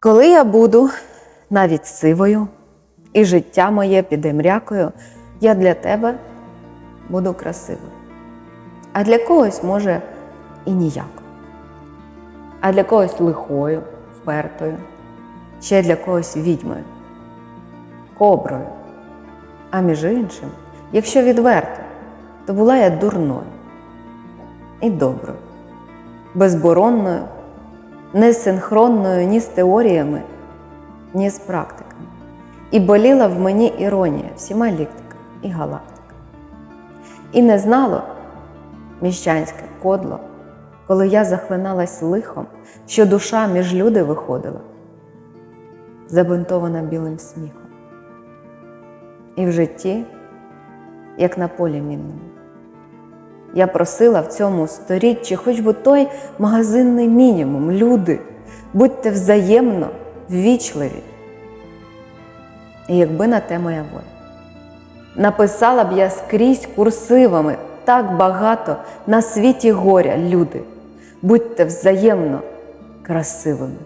Коли я буду навіть сивою, і життя моє піде мрякою, я для тебе буду красивою. А для когось, може, і ніяко. А для когось лихою, впертою, ще для когось відьмою, коброю. А між іншим, якщо відверто, то була я дурною і доброю, безборонною, не синхронною ні з теоріями, ні з практиками. І боліла в мені іронія всіма ліктиками і галактиками. І не знало міщанське кодло, коли я захлиналась лихом, що душа між люди виходила, забинтована білим сміхом. І в житті, як на полі мінному. Я просила в цьому сторіччі хоч би той магазинний мінімум. Люди, будьте взаємно ввічливі. І якби на те моя воля. Написала б я скрізь курсивами так багато на світі горя, люди. Будьте взаємно красивими.